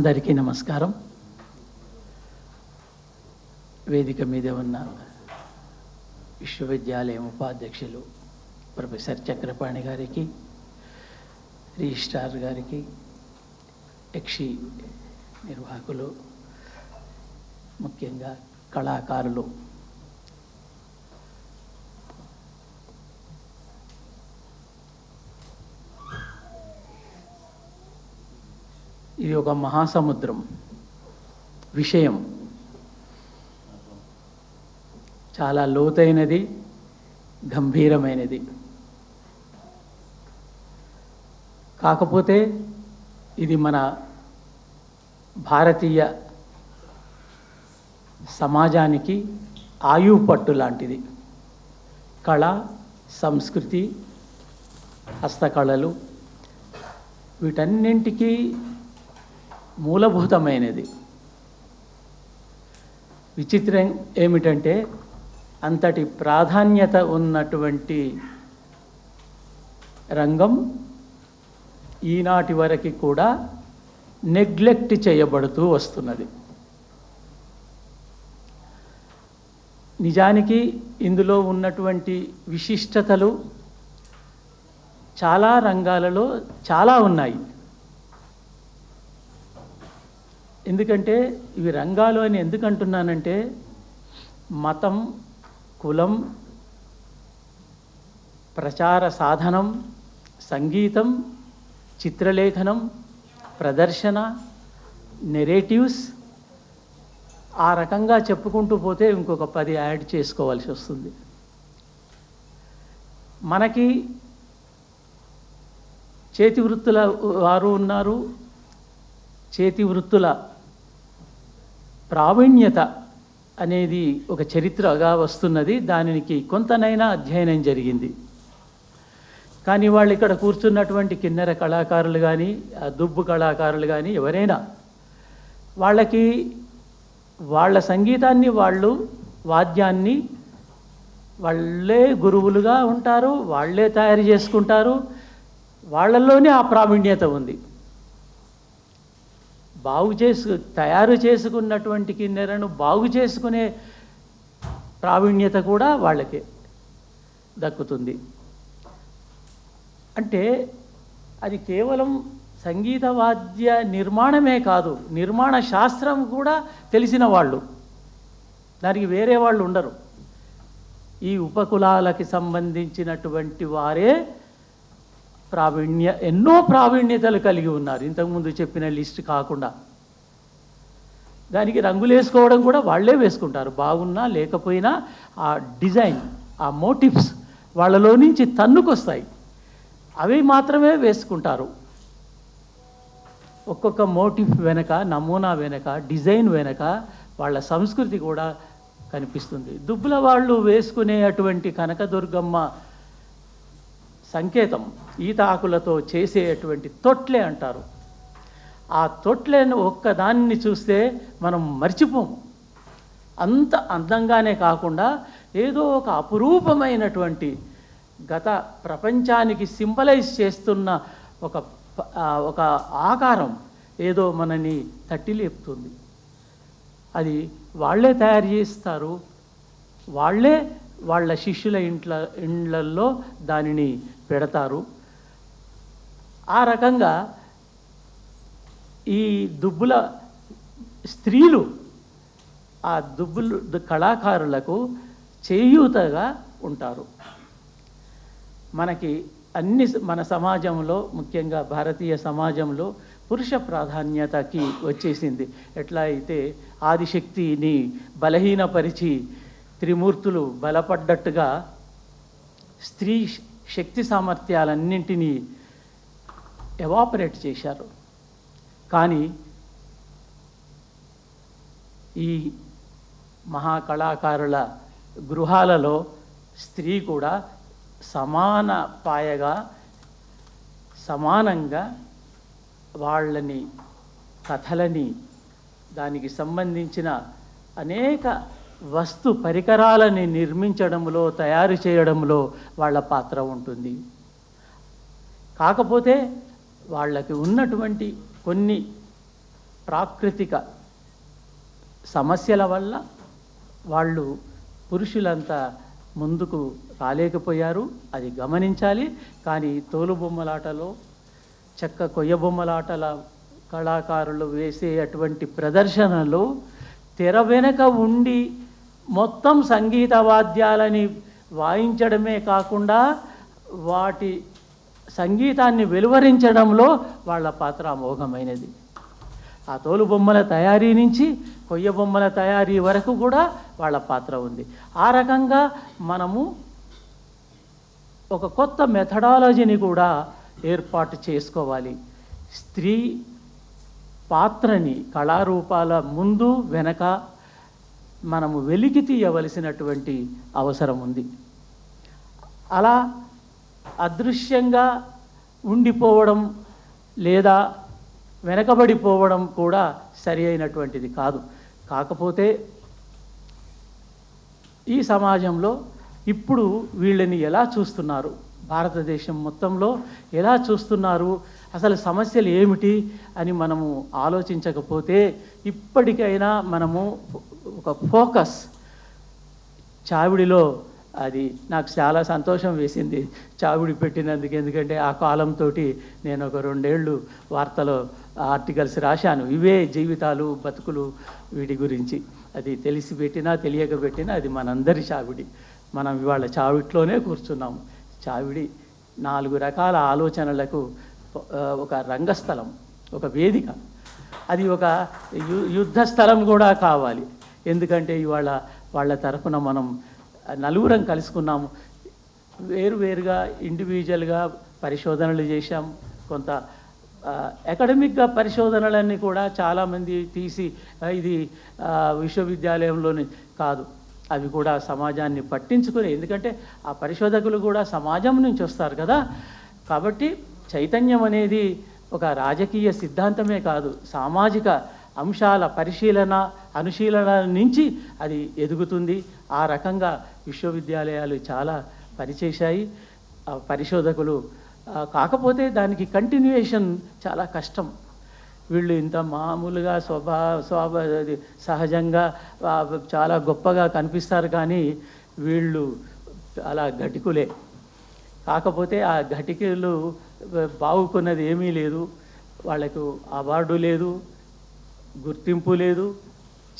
అందరికీ నమస్కారం. వేదిక మీద ఉన్న విశ్వవిద్యాలయం ఉపాధ్యక్షులు ప్రొఫెసర్ చక్రపాణి గారికి రిజిస్ట్రార్ గారికి యక్షి నిర్వాహకులు ముఖ్యంగా కళాకారులు ఇది ఒక మహాసముద్రం విషయం. చాలా లోతైనది గంభీరమైనది. కాకపోతే ఇది మన భారతీయ సమాజానికి ఆయువు పట్టు లాంటిది. కళ సంస్కృతి హస్తకళలు వీటన్నింటికీ మూలభూతమైనది. విచిత్రం ఏమిటంటే అంతటి ప్రాధాన్యత ఉన్నటువంటి రంగం ఈనాటి వరకు కూడా నెగ్లెక్ట్ చేయబడుతూ వస్తున్నది. నిజానికి ఇందులో ఉన్నటువంటి విశిష్టతలు చాలా రంగాలలో చాలా ఉన్నాయి. ఎందుకంటే ఇవి రంగాలు అని ఎందుకు అంటున్నానంటే మతం కులం ప్రచార సాధనం సంగీతం చిత్రలేఖనం ప్రదర్శన నెరేటివ్స్ ఆ రకంగా చెప్పుకుంటూ పోతే ఇంకొక పది యాడ్ చేసుకోవాల్సి వస్తుంది. మనకి చేతి వృత్తుల వారు ఉన్నారు. చేతి వృత్తుల ప్రావీణ్యత అనేది ఒక చరిత్రగా వస్తున్నది. దానికి కొంతనైనా అధ్యయనం జరిగింది. కానీ వాళ్ళు ఇక్కడ కూర్చున్నటువంటి కిన్నెర కళాకారులు కానీ దుబ్బు కళాకారులు కానీ ఎవరైనా వాళ్ళకి వాళ్ళ సంగీతాన్ని వాళ్ళు వాద్యాన్ని వాళ్ళే గురువులుగా ఉంటారు వాళ్ళే తయారు చేసుకుంటారు. వాళ్ళల్లోనే ఆ ప్రావీణ్యత ఉంది. బాగు చేసు తయారు చేసుకున్నటువంటి కిన్నెరను బాగు చేసుకునే ప్రావీణ్యత కూడా వాళ్ళకే దక్కుతుంది. అంటే అది కేవలం సంగీత వాద్య నిర్మాణమే కాదు నిర్మాణ శాస్త్రం కూడా తెలిసిన వాళ్ళు. దానికి వేరే వాళ్ళు ఉండరు. ఈ ఉపకులాలకి సంబంధించినటువంటి వారే ప్రావీణ్య ఎన్నో ప్రావీణ్యతలు కలిగి ఉన్నారు. ఇంతకుముందు చెప్పిన లిస్ట్ కాకుండా. దానికి రంగులు వేసుకోవడం కూడా వాళ్ళే వేసుకుంటారు. బాగున్నా లేకపోయినా ఆ డిజైన్ ఆ మోటివ్స్ వాళ్ళలో నుంచి తన్నుకొస్తాయి. అవి మాత్రమే వేసుకుంటారు. ఒక్కొక్క మోటివ్ వెనక నమూనా వెనక డిజైన్ వెనక వాళ్ళ సంస్కృతి కూడా కనిపిస్తుంది. దుబ్బుల వాళ్ళు వేసుకునే అటువంటి కనకదుర్గమ్మ సంకేతం. ఈత ఆకులతో చేసేటువంటి తొట్లే అంటారు. ఆ తొట్లేని ఒక్కదాన్ని చూస్తే మనం మర్చిపోము. అంత అందంగానే కాకుండా ఏదో ఒక అపురూపమైనటువంటి గత ప్రపంచానికి సింబలైజ్ చేస్తున్న ఒక ఒక ఆకారం ఏదో మనని తట్టి లేపుతుంది. అది వాళ్ళే తయారు చేస్తారు. వాళ్ళే వాళ్ళ శిష్యుల ఇంట్ల ఇండ్లల్లో దానిని పెడతారు. ఆ రకంగా ఈ దుబ్బుల స్త్రీలు ఆ దుబ్బులు కళాకారులకు చేయూతగా ఉంటారు. మనకి అన్ని మన సమాజంలో ముఖ్యంగా భారతీయ సమాజంలో పురుష ప్రాధాన్యతకి వచ్చేసింది. ఎట్లా అయితే ఆదిశక్తిని బలహీనపరిచి త్రిమూర్తులు బలపడ్డట్టుగా స్త్రీ శక్తి సామర్థ్యాలన్నింటినీ ఎవాపరేట్ చేశారు. కానీ ఈ మహాకళాకారుల గృహాలలో స్త్రీ కూడా సమాన పాయగా సమానంగా వాళ్ళని కథలని దానికి సంబంధించిన అనేక వస్తు పరికరాలని నిర్మించడంలో తయారు చేయడంలో వాళ్ళ పాత్ర ఉంటుంది. కాకపోతే వాళ్ళకి ఉన్నటువంటి కొన్ని ప్రాకృతిక సమస్యల వల్ల వాళ్ళు పురుషులంతా ముందుకు రాలేకపోయారు. అది గమనించాలి. కానీ తోలుబొమ్మలాటలో చెక్క కొయ్య బొమ్మలాటల కళాకారులు వేసే అటువంటి ప్రదర్శనలు తెర వెనక ఉండి మొత్తం సంగీత వాద్యాలని వాయించడమే కాకుండా వాటి సంగీతాన్ని వెలువరించడంలో వాళ్ళ పాత్ర అమోఘమైనది. ఆ తోలు బొమ్మల తయారీ నుంచి కొయ్య బొమ్మల తయారీ వరకు కూడా వాళ్ళ పాత్ర ఉంది. ఆ రకంగా మనము ఒక కొత్త మెథడాలజీని కూడా ఏర్పాటు చేసుకోవాలి. స్త్రీ పాత్రని కళారూపాల ముందు వెనక మనము వెలికి తీయవలసినటువంటి అవసరం ఉంది. అలా అదృశ్యంగా ఉండిపోవడం లేదా వెనకబడిపోవడం కూడా సరి అయినటువంటిది కాదు. కాకపోతే ఈ సమాజంలో ఇప్పుడు వీళ్ళని ఎలా చూస్తున్నారు? భారతదేశం మొత్తంలో ఎలా చూస్తున్నారు? అసలు సమస్యలు ఏమిటి అని మనము ఆలోచించకపోతే ఇప్పటికైనా మనము ఒక ఫోకస్ చావిడిలో అది నాకు చాలా సంతోషం వేసింది. చావిడి పెట్టినందుకు ఎందుకంటే ఆ కాలంతో నేను ఒక రెండేళ్ళు వార్తలో ఆర్టికల్స్ రాశాను. ఇవే జీవితాలు బతుకులు వీటి గురించి. అది తెలిసి పెట్టినా తెలియక పెట్టినా అది మనందరి చావిడి. మనం ఇవాళ చావిట్లోనే కూర్చున్నాము చావిడి నాలుగు రకాల ఆలోచనలకు ఒక రంగస్థలం ఒక వేదిక. అది ఒక యు యుద్ధ స్థలం కూడా కావాలి. ఎందుకంటే ఇవాళ వాళ్ళ తరఫున మనం నలుగురం కలుసుకున్నాము. వేరు వేరుగా ఇండివిజువల్గా పరిశోధనలు చేశాం. కొంత అకాడమిక్గా పరిశోధనలన్నీ కూడా చాలామంది తీసి ఇది విశ్వవిద్యాలయంలోని కాదు. అవి కూడా సమాజాన్ని పట్టించుకుని ఎందుకంటే ఆ పరిశోధకులు కూడా సమాజం నుంచి వస్తారు కదా. కాబట్టి చైతన్యం అనేది ఒక రాజకీయ సిద్ధాంతమే కాదు సామాజిక అంశాల పరిశీలన అనుశీలన నుంచి అది ఎదుగుతుంది. ఆ రకంగా విశ్వవిద్యాలయాలు చాలా పనిచేశాయి. ఆ పరిశోధకులు కాకపోతే దానికి కంటిన్యూయేషన్ చాలా కష్టం. వీళ్ళు ఇంత మామూలుగా స్వభా స్వభ అది సహజంగా చాలా గొప్పగా కనిపిస్తారు కానీ వీళ్ళు అలా ఘటికులే. కాకపోతే ఆ ఘటికలు బాగుకున్నది ఏమీ లేదు. వాళ్ళకు అవార్డు లేదు. గుర్తింపు లేదు.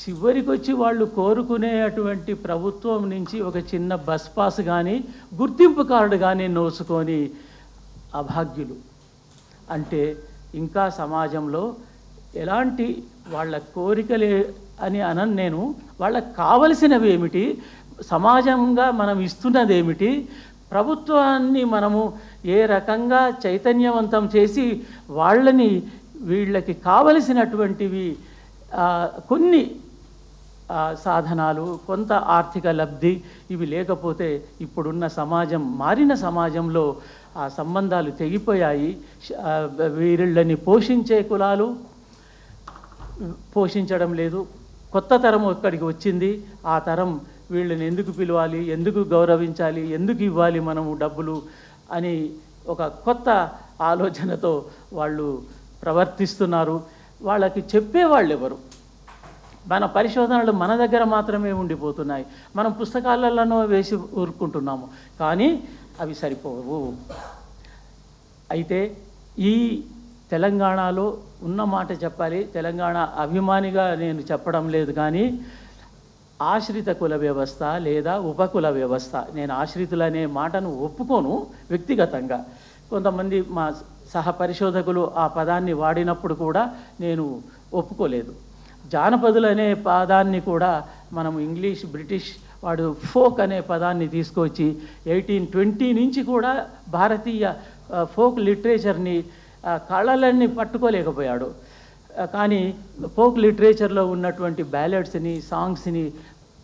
చివరికి వచ్చి వాళ్ళు కోరుకునేటువంటి ప్రభుత్వం నుంచి ఒక చిన్న బస్ పాస్ కానీ గుర్తింపు కార్డు కానీ నోసుకొని అభాగ్యులు. అంటే ఇంకా సమాజంలో ఎలాంటి వాళ్ళ కోరికలే అని అనను నేను. వాళ్ళకి కావలసినవి ఏమిటి? సమాజంగా మనం ఇస్తున్నది ఏమిటి? ప్రభుత్వాన్ని మనము ఏ రకంగా చైతన్యవంతం చేసి వాళ్ళని వీళ్ళకి కావలసినటువంటివి కొన్ని సాధనాలు కొంత ఆర్థిక లబ్ధి ఇవి లేకపోతే ఇప్పుడున్న సమాజం మారిన సమాజంలో ఆ సంబంధాలు తెగిపోయాయి. వీరిళ్ళని పోషించే కులాలు పోషించడం లేదు. కొత్త తరం ఇక్కడికి వచ్చింది. ఆ తరం వీళ్ళని ఎందుకు పిలవాలి ఎందుకు గౌరవించాలి ఎందుకు ఇవ్వాలి మనము డబ్బులు అని ఒక కొత్త ఆలోచనతో వాళ్ళు ప్రవర్తిస్తున్నారు. వాళ్ళకి చెప్పేవాళ్ళు ఎవరు మన పరిశోధనలు మన దగ్గర మాత్రమే ఉండిపోతున్నాయి. మనం పుస్తకాలలోనో వేసి ఊరుకుంటున్నాము. కానీ అవి సరిపోవు. అయితే ఈ తెలంగాణలో ఉన్న మాట చెప్పాలి. తెలంగాణ అభిమానిగా నేను చెప్పడం లేదు కానీ ఆశ్రిత కుల వ్యవస్థ లేదా ఉపకుల వ్యవస్థ. నేను ఆశ్రితులు అనే మాటను ఒప్పుకోను వ్యక్తిగతంగా. కొంతమంది మా సహ పరిశోధకులు ఆ పదాన్ని వాడినప్పుడు కూడా నేను ఒప్పుకోలేదు. జానపదులు అనే పదాన్ని కూడా మనం ఇంగ్లీష్ బ్రిటిష్ వాడు ఫోక్ అనే పదాన్ని తీసుకొచ్చి ఎయిటీన్ ట్వంటీ నుంచి కూడా భారతీయ ఫోక్ లిటరేచర్ని కళలన్నీ పట్టుకోలేకపోయాడు. కానీ ఫోక్ లిటరేచర్లో ఉన్నటువంటి బ్యాలెట్స్ని సాంగ్స్ని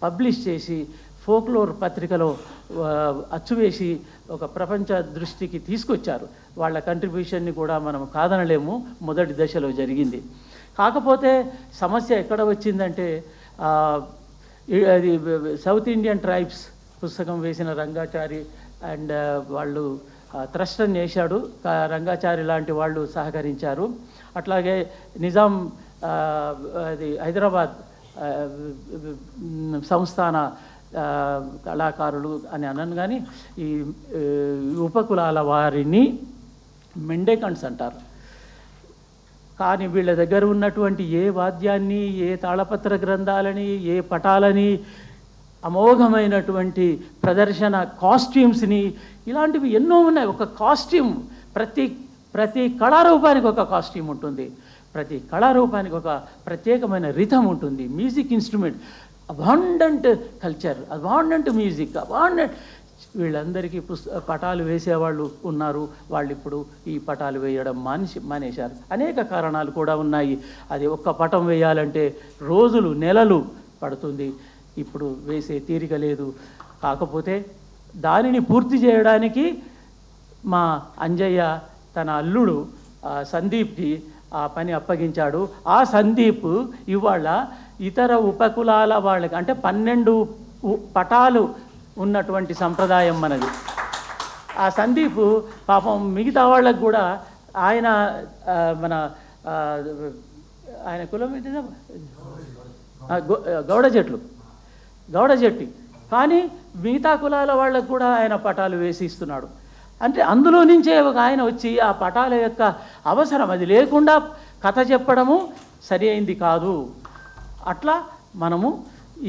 పబ్లిష్ చేసి ఫోక్లోర్ పత్రికలో అచ్చువేసి ఒక ప్రపంచ దృష్టికి తీసుకొచ్చారు. వాళ్ళ కంట్రిబ్యూషన్ని కూడా మనం కాదనలేము. మొదటి దశలో జరిగింది. కాకపోతే సమస్య ఎక్కడ వచ్చిందంటే అది సౌత్ ఇండియన్ ట్రైబ్స్ పుస్తకం వేసిన రంగాచారి అండ్ వాళ్ళు త్రస్టన్ వేశాడు రంగాచారి లాంటి వాళ్ళు సహకరించారు. అట్లాగే నిజాం అది హైదరాబాద్ సంస్థాన కళాకారులు అని అనను కానీ ఈ ఉపకులాల వారిని మెండేకన్స్ అంటారు. కానీ వీళ్ళ దగ్గర ఉన్నటువంటి ఏ వాద్యాన్ని ఏ తాళపత్ర గ్రంథాలని ఏ పటాలని అమోఘమైనటువంటి ప్రదర్శన కాస్ట్యూమ్స్ని ఇలాంటివి ఎన్నో ఉన్నాయి. ఒక కాస్ట్యూమ్ ప్రతి ప్రతి కళారూపానికి ఒక కాస్ట్యూమ్ ఉంటుంది. ప్రతి కళారూపానికి ఒక ప్రత్యేకమైన రిథం ఉంటుంది. Music instrument. Abundant culture abundant music abundant. వీళ్ళందరికీ పుస్త పటాలు వేసేవాళ్ళు ఉన్నారు. వాళ్ళు ఇప్పుడు ఈ పటాలు వేయడం మానేసి మానేశారు. అనేక కారణాలు కూడా ఉన్నాయి. అది ఒక్క పటం వేయాలంటే రోజులు నెలలు పడుతుంది. ఇప్పుడు వేసే తీరిక లేదు. కాకపోతే దానిని పూర్తి చేయడానికి మా అంజయ్య తన అల్లుడు సందీప్కి ఆ పని అప్పగించాడు. ఆ సందీప్ ఇవాళ ఇతర ఉపకులాల వాళ్ళకి అంటే పన్నెండు పటాలు ఉన్నటువంటి సంప్రదాయం మనది. ఆ సందీప్ పాపం మిగతా వాళ్ళకు కూడా ఆయన మన ఆయన కులం ఏంటిదా? గౌడ చెట్లు గౌడ చెట్టి కానీ మిగతా కులాల వాళ్ళకు కూడా ఆయన పటాలు వేసి ఇస్తున్నాడు. అంటే అందులో నుంచే ఒక ఆయన వచ్చి ఆ పటాల యొక్క అవసరం అది లేకుండా కథ చెప్పడము సరి అయింది కాదు. అట్లా మనము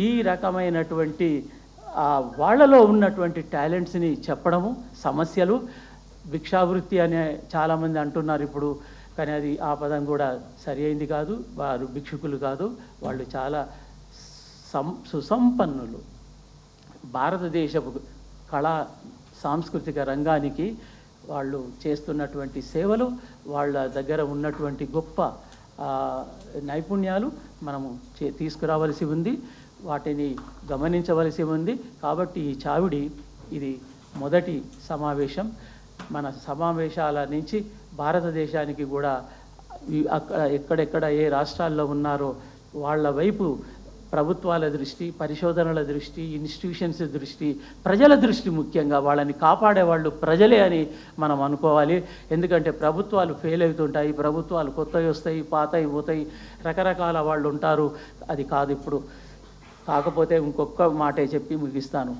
ఈ రకమైనటువంటి వాళ్ళలో ఉన్నటువంటి టాలెంట్స్ని చెప్పడము సమస్యలు భిక్షావృత్తి అనే చాలామంది అంటున్నారు ఇప్పుడు కానీ అది ఆ పదం కూడా సరి అయింది కాదు వారు భిక్షుకులు కాదు వాళ్ళు చాలా సం సుసంపన్నులు. భారతదేశపు కళా సాంస్కృతిక రంగానికి వాళ్ళు చేస్తున్నటువంటి సేవలు వాళ్ళ దగ్గర ఉన్నటువంటి గొప్ప నైపుణ్యాలు మనము చే తీసుకురావలసి ఉంది. వాటిని గమనించవలసి ఉంది. కాబట్టి ఈ చావిడి ఇది మొదటి సమావేశం. మన సమావేశాల నుంచి భారతదేశానికి కూడా అక్కడ ఎక్కడెక్కడ ఏ రాష్ట్రాల్లో ఉన్నారో వాళ్ళ వైపు ప్రభుత్వాల దృష్టి పరిశోధనల దృష్టి ఇన్స్టిట్యూషన్స్ దృష్టి ప్రజల దృష్టి ముఖ్యంగా వాళ్ళని కాపాడే వాళ్ళు ప్రజలే అని మనం అనుకోవాలి. ఎందుకంటే ప్రభుత్వాలు ఫెయిల్ అవుతుంటాయి ప్రభుత్వాలు కొత్తవి వస్తాయి పాతవి పోతాయి రకరకాల వాళ్ళు ఉంటారు. అది కాదు ఇప్పుడు. కాకపోతే ఇంకొక మాటే చెప్పి ముగిస్తాను.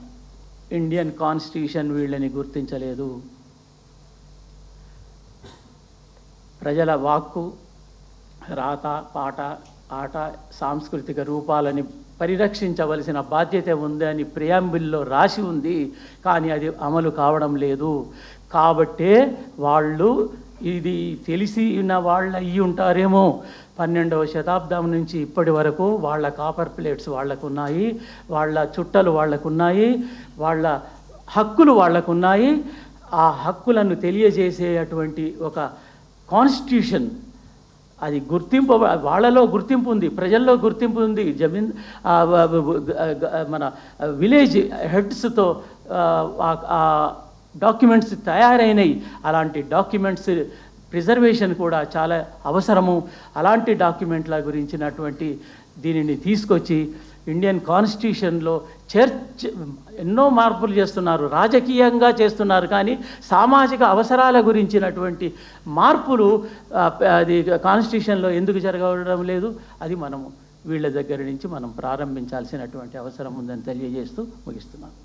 ఇండియన్ కాన్స్టిట్యూషన్ వీళ్ళని గుర్తించలేదు. ప్రజల వాక్కు రాత పాట ఆట సాంస్కృతిక రూపాలని పరిరక్షించవలసిన బాధ్యత ఉంది అని ప్రియాంబిల్లో రాసి ఉంది కానీ అది అమలు కావడం లేదు. కాబట్టే వాళ్ళు ఇది తెలిసి ఉన్న వాళ్ళు అయ్యి ఉంటారేమో. పన్నెండవ శతాబ్దం నుంచి ఇప్పటి వరకు వాళ్ళ కాపర్ ప్లేట్స్ వాళ్ళకున్నాయి వాళ్ళ చుట్టలు వాళ్ళకున్నాయి వాళ్ళ హక్కులు వాళ్ళకున్నాయి. ఆ హక్కులను తెలియజేసేటువంటి ఒక కాన్స్టిట్యూషన్ అది గుర్తింపు వాళ్ళలో గుర్తింపు ఉంది ప్రజల్లో గుర్తింపు ఉంది. జమీన్ మన విలేజ్ హెడ్స్తో డాక్యుమెంట్స్ తయారైనవి అలాంటి డాక్యుమెంట్స్ ప్రిజర్వేషన్ కూడా చాలా అవసరము. అలాంటి డాక్యుమెంట్ల గురించినటువంటి దీనిని తీసుకొచ్చి ఇండియన్ కాన్స్టిట్యూషన్లో చర్చ్ ఎన్నో మార్పులు చేస్తున్నారు రాజకీయంగా చేస్తున్నారు కానీ సామాజిక అవసరాల గురించినటువంటి మార్పులు అది కాన్స్టిట్యూషన్లో ఎందుకు జరగడం లేదు అది మనము వీళ్ళ దగ్గర నుంచి మనం ప్రారంభించాల్సినటువంటి అవసరం ఉందని తెలియజేస్తూ ముగిస్తున్నాను.